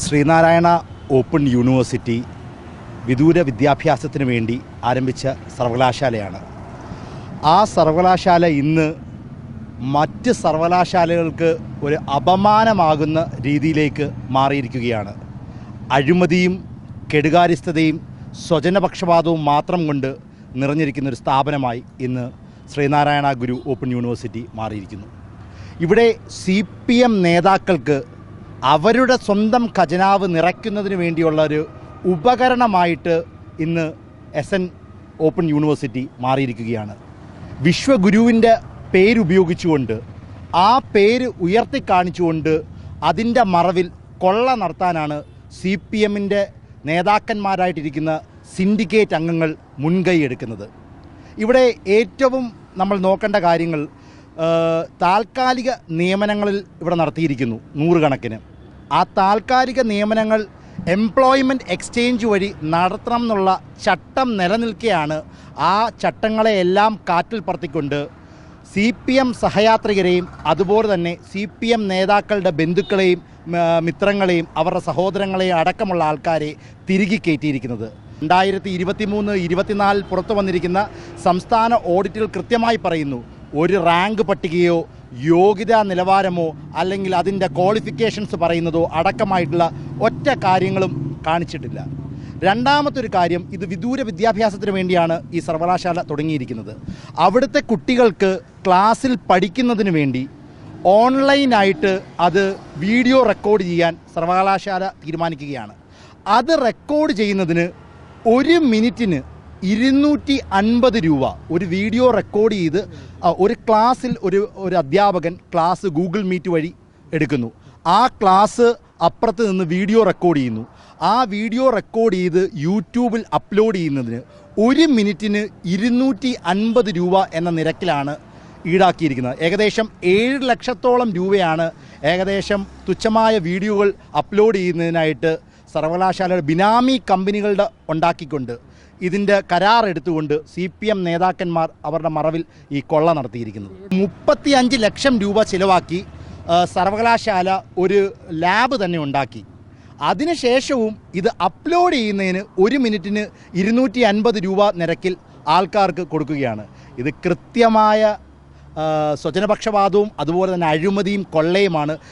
Sreenarayana open university വിദൂര വിദ്യാഭ്യാസത്തിന് വേണ്ടി ആരംഭിച്ച സർവകലാശാലയാണ്. ആ സർവകലാശാല ഇന്ന് മറ്റ് സർവകലാശാലകൾക്ക് ഒരു അപമാനമാകുന്ന രീതിയിലേക്ക് മാറിയിരിക്കുകയാണ്. അഴിമതിയും കെടുകാര്യസ്ഥതയും സ്വജനപക്ഷപാതവും മാത്രം കൊണ്ട് നിറഞ്ഞിരിക്കുന്ന ഒരു സ്ഥാപനമായി ഇന്ന് ശ്രീനാരായണ ഗുരു ഓപ്പൺ യൂണിവേഴ്സിറ്റി മാറിയിരിക്കുന്നു. ഇവിടെ സി പി എം നേതാക്കൾക്ക് അവരുടെ സ്വന്തം ഖജനാവ് നിറയ്ക്കുന്നതിന് വേണ്ടിയുള്ള ഒരു ഉപകരണമായിട്ട് ഇന്ന് എസ് എൻ ഓപ്പൺ യൂണിവേഴ്സിറ്റി മാറിയിരിക്കുകയാണ്. വിശ്വഗുരുവിന്റെ പേരുപയോഗിച്ചുകൊണ്ട് ആ പേര് ഉയർത്തിക്കാണിച്ചുകൊണ്ട് അതിന്റെ മറവിൽ കൊള്ള നടത്താനാണ് സി പി എമ്മിന്റെ നേതാക്കന്മാരായിട്ടിരിക്കുന്ന സിൻഡിക്കേറ്റ് അംഗങ്ങൾ മുൻകൈ എടുക്കുന്നത്. ഇവിടെ ഏറ്റവും നമ്മൾ നോക്കേണ്ട കാര്യങ്ങൾ താൽക്കാലിക നിയമനങ്ങളിൽ ഇവിടെ നടത്തിയിരിക്കുന്നു നൂറുകണക്കിന്. ആ താൽക്കാലിക നിയമനങ്ങൾ എംപ്ലോയ്മെന്റ് എക്സ്ചേഞ്ച് വഴി നടത്തണം എന്നുള്ള ചട്ടം നിലനിൽക്കെയാണ് ആ ചട്ടങ്ങളെയെല്ലാം കാറ്റിൽ പറത്തിക്കൊണ്ട് സി പി എം സഹയാത്രികരെയും അതുപോലെ തന്നെ സി പി എം നേതാക്കളുടെ ബന്ധുക്കളെയും മിത്രങ്ങളെയും അവരുടെ സഹോദരങ്ങളെയും അടക്കമുള്ള ആൾക്കാരെ തിരികെ കയറ്റിയിരിക്കുന്നത്. രണ്ടായിരത്തി ഇരുപത്തി മൂന്ന് ഇരുപത്തിനാലിൽ പുറത്തു വന്നിരിക്കുന്ന സംസ്ഥാന ഓഡിറ്റിൽ കൃത്യമായി പറയുന്നു ഒരു റാങ്ക് പട്ടികയോ യോഗ്യതാ നിലവാരമോ അല്ലെങ്കിൽ അതിന്റെ ക്വാളിഫിക്കേഷൻസ് പറയുന്നതോ അടക്കമായിട്ടുള്ള ഒറ്റ കാര്യങ്ങളും കാണിച്ചിട്ടില്ല. രണ്ടാമത്തൊരു കാര്യം ഇത് വിദൂര വിദ്യാഭ്യാസത്തിന് വേണ്ടിയാണ് ഈ സർവകലാശാല തുടങ്ങിയിരിക്കുന്നത്. അവിടുത്തെ കുട്ടികൾക്ക് ക്ലാസ്സിൽ പഠിക്കുന്നതിന് വേണ്ടി ഓൺലൈനായിട്ട് അത് വീഡിയോ റെക്കോർഡ് ചെയ്യാൻ സർവകലാശാല തീരുമാനിക്കുകയാണ്. അത് റെക്കോർഡ് ചെയ്യുന്നതിന് ഒരു മിനിറ്റിന് ഇരുന്നൂറ്റി അൻപത് രൂപ. ഒരു വീഡിയോ റെക്കോർഡ് ചെയ്ത് ഒരു ക്ലാസ്സിൽ ഒരു ഒരു അധ്യാപകൻ ക്ലാസ് ഗൂഗിൾ മീറ്റ് വഴി എടുക്കുന്നു. ആ ക്ലാസ് അപ്പുറത്ത് നിന്ന് വീഡിയോ റെക്കോർഡ് ചെയ്യുന്നു. ആ വീഡിയോ റെക്കോർഡ് ചെയ്ത് യൂട്യൂബിൽ അപ്ലോഡ് ചെയ്യുന്നതിന് ഒരു മിനിറ്റിന് ഇരുന്നൂറ്റി അൻപത് രൂപ എന്ന നിരക്കിലാണ് ഈടാക്കിയിരിക്കുന്നത്. ഏകദേശം ഏഴ് ലക്ഷത്തോളം രൂപയാണ് ഏകദേശം തുച്ഛമായ വീഡിയോകൾ അപ്ലോഡ് ചെയ്യുന്നതിനായിട്ട് സർവകലാശാലയുടെ ബിനാമി കമ്പനികളുടെ ഉണ്ടാക്കിക്കൊണ്ട് ഇതിന്റെ കരാർ എടുത്തുകൊണ്ട് സി പി എം നേതാക്കന്മാർ അവരുടെ മറവിൽ ഈ കൊള്ള നടത്തിയിരിക്കുന്നത് മുപ്പത്തി അഞ്ച് ലക്ഷം രൂപ ചിലവാക്കി സർവകലാശാല ഒരു ലാബ് തന്നെ ഉണ്ടാക്കി. അതിനുശേഷവും ഇത് അപ്ലോഡ് ചെയ്യുന്നതിന് ഒരു മിനിറ്റിന് ഇരുന്നൂറ്റി അൻപത് രൂപ നിരക്കിൽ ആൾക്കാർക്ക് കൊടുക്കുകയാണ്. ഇത് കൃത്യമായ സ്വജനപക്ഷപാതവും അതുപോലെ തന്നെ അഴിമതിയും കൊള്ളയുമാണ്